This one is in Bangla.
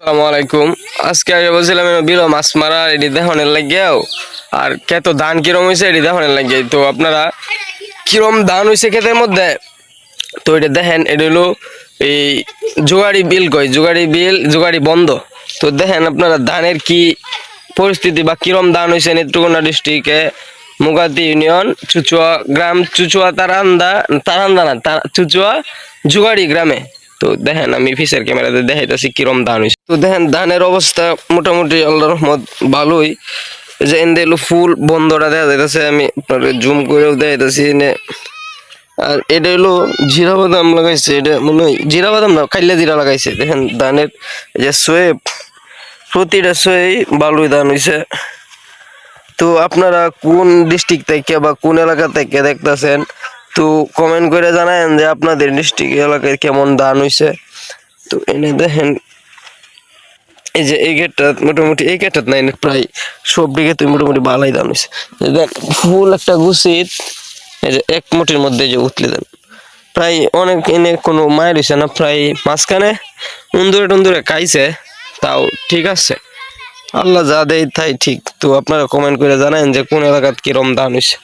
আসসালামু আজকে আগে বিলো মাছ মারা এটি দেখানোর লাগিয়াও আর কত ধান কিরম হয়েছে এটি দেখানোর লাগে। তো আপনারা কিরম ধান হয়েছে ক্ষেতের মধ্যে? তো এটা দেখেন, এটা হলো এই জোগাড়ি বিল কয় জোগাড়ি বিল, জোগাড়ি বন্ধ। তো দেখেন আপনারা ধানের কি পরিস্থিতি বা কিরম ধান হয়েছে নেত্রকোনা ডিস্ট্রিক্টে? মুগাতি ইউনিয়ন, চুচুয়া গ্রাম, চুচুয়া তারান্দা তারান্দা না চুচুয়া জুগাড়ি গ্রামে। তো দেখেন, আমি ফিসের ক্যামেরাতে দেখাইতেছি কিরম ধান হয়েছে তো দেখেন, ধানের অবস্থা মোটামুটি আল্লাহ রহমত ভালোই। যে হলো ফুল বন্ধটা দেখা যাইতেছে, আমি জুম করেও দেখাইতেছি এনে। আর এটা হলো জিরা বাদাম লাগাইছে, এটা মনে হয় জিরা বাদাম না খাইলে জিরা লাগাইছে। দেখেন, ধানের যে সোয়েব প্রতিটা সোয়েই ভালোই ধান হয়েছে তো আপনারা কোন ডিস্ট্রিক্ট থেকে বা কোন এলাকা থেকে দেখতেছেন? তো কমেন্ট করে জানায়েন যে আপনাদের ডিস্ট্রিক্ট এলাকায় কেমন ধান হয়েছে তো এনে দেখেন, এই যে এই গেটটা মোটামুটি, এই গেটটা নাই, প্রায় সব দিকে তো মোটামুটি ভালোই ধান হয়েছে দেন ফুল একটা গুছিত, এই যে এক মুঠির মধ্যে যে উতলে দেন প্রায় অনেক এনে কোনো মায়ের হয়েছে না, প্রায় মাঝখানে উন্দুরে টুন্দুরে খাইছে, তাও ঠিক আছে। আল্লাহ যা দেয় তাই ঠিক। তো আপনারা কমেন্ট করে জানান যে কোন এলাকাত কিরম ধান হয়েছে